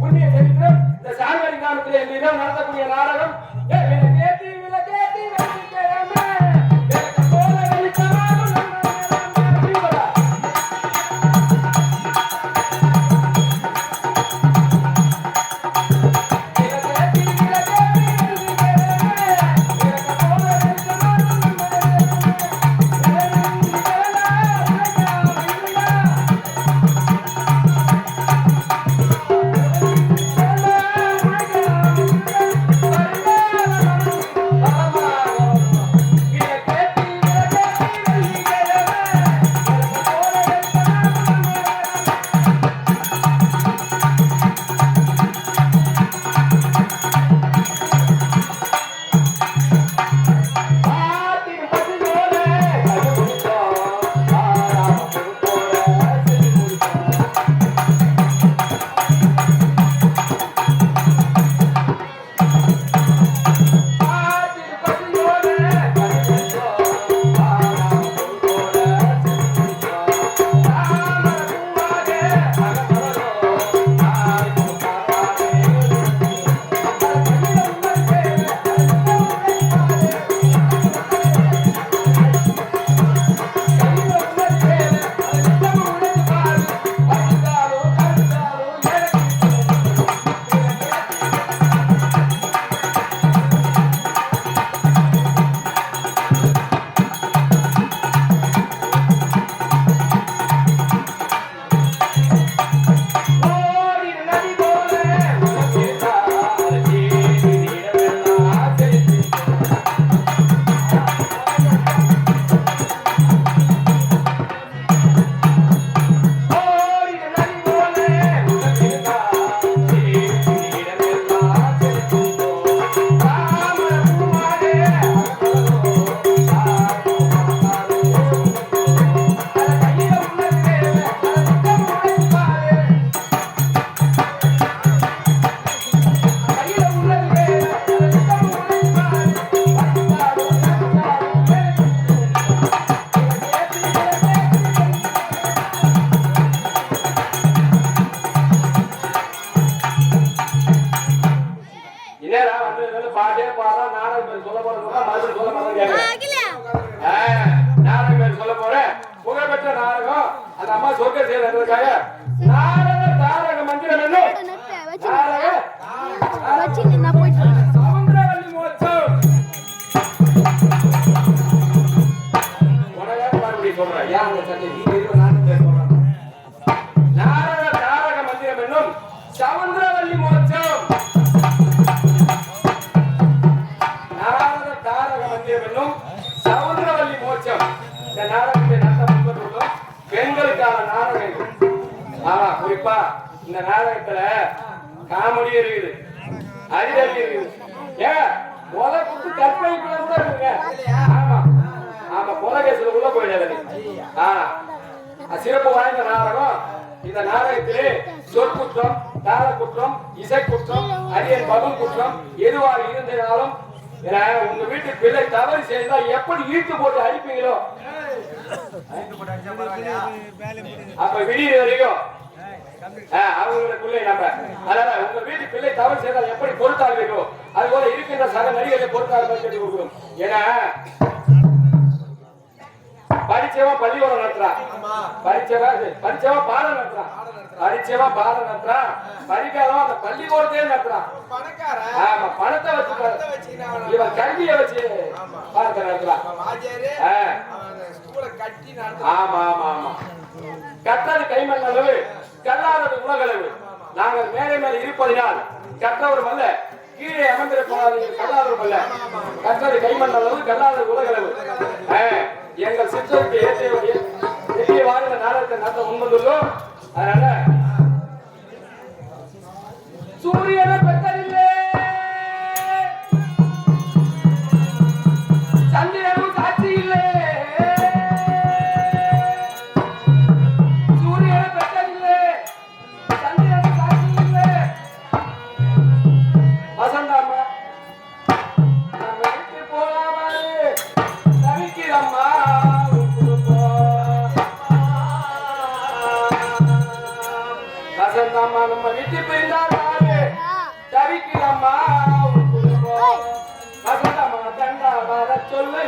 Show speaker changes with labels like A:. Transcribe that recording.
A: புண்ணிய சரித்திரம் இந்த சாகரி கிராமத்தில் இந்த நடத்தக்கூடிய நாடகம் என்னடா வந்து பாட்டே பாடுறா நாடகம் பேர் சொல்ல மறுபடியும் சொல்ல மாட்டேன் நாடகம் பேர் சொல்ல போறேன். புகழ்பெற்ற நாடகம் அந்த அம்மா சொர்க்க செய்யறதுக்காக நாடக தாரக மந்திரம் என்ன? நாடக சமுத்திரவல்லி மோட்சம் உனக்கே மறுபடியும் சொல்றேன். ஏன் அந்த நேரத்தை நாடகத்தை பெண்களுக்கான நாடகம் இது. ஆமா குறிப்பா இந்த நாடகத்துல காமெடி இருக்குது. அறிதல் இருக்குது. ஏன் முத குத்து கற்பனை கூட இருக்குங்க. ஆமா. ஆமா கொலகேசுல உள்ள போயிடாது ஆனா சிறப்பு வாய்ந்த நாடகம். இந்த நாடகத்திலே சொற்குற்றம் தாள குற்றம் இசை குற்றம் அரியன் பதில் குற்றம் எதுவாக இருந்தாலும் உங்க வீட்டு பிள்ளை தவறு செய்தால் எப்படி இழுத்து போட்டு அடிப்பீங்களோ? அப்ப விடிய வரைக்கும். ஆ, அவங்களுக்குள்ளே நம்ம. அதனால உங்க வீட்டு பிள்ளை தவறு செய்தால் எப்படி பொறுத்தாளர்களோ அது போல இருக்கின்ற சக நடிகர்களை பொறுத்தாளர்கள் கேட்டு கொடுக்கணும் ஏன்னா படிச்சவன் பள்ளிக்கூடம் நடத்துறான். படிச்சவன் படிச்சவன் பாடம் நடத்துறான். படிச்சவன் பாடம் நடத்துறான். படிக்காதவன் அந்த பள்ளிக்கூடத்தையே நடத்துறான்.
B: பணக்காரன்
A: ஆமா பணத்தை
B: அவன-
A: இவன் கல்வியை வச்சு
B: ஆமா.
A: பாடத்தை நடத்துறான். ஆமா ஆமா ஆமா. கைமண் அளவு கல்லாதது உலகளவு. நாங்கள் மேலே மேலே இருப்பதினால் கத்தவரும் அல்ல கீழே அமர்ந்திருப்போம் கல்லாதவரும் அல்ல. கத்தது கைமண் அளவு கல்லாதது உலகளவு. எங்கள் சித்தருக்கு ஏற்றிய பெரிய வாழ்ந்த நாடகத்தை நடத்த முன்வந்துள்ளோம் அதனால করবে